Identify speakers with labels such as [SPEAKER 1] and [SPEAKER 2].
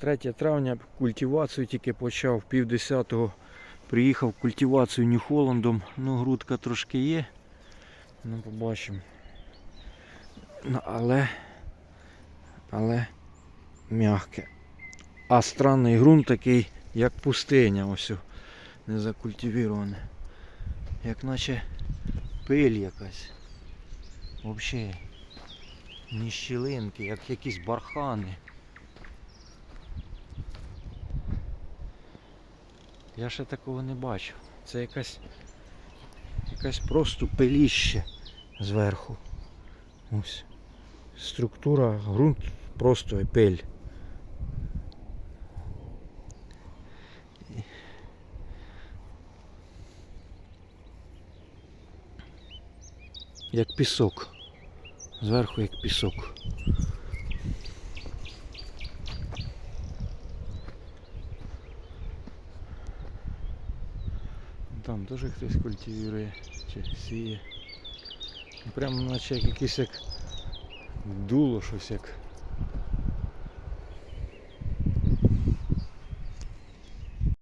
[SPEAKER 1] 3 травня культивацію тільки почав, пів десятого приїхав культивацію Нью-Холландом. Ну, грудка трошки є. Ну, побачимо. Ну, але, але м'яке. А странний ґрунт такий, як пустиня, ось не закультивіроване. Як наче пиль якась. Взагалі. Ні щілинки, як якісь бархани. Я ще такого не бачив. Це якась якась просто пиліще зверху. Ось. Структура, ґрунт просто пиль. Як пісок. Зверху як пісок. Там теж хтось культивує чи сіє. Прямо наче як якесь як дуло щось як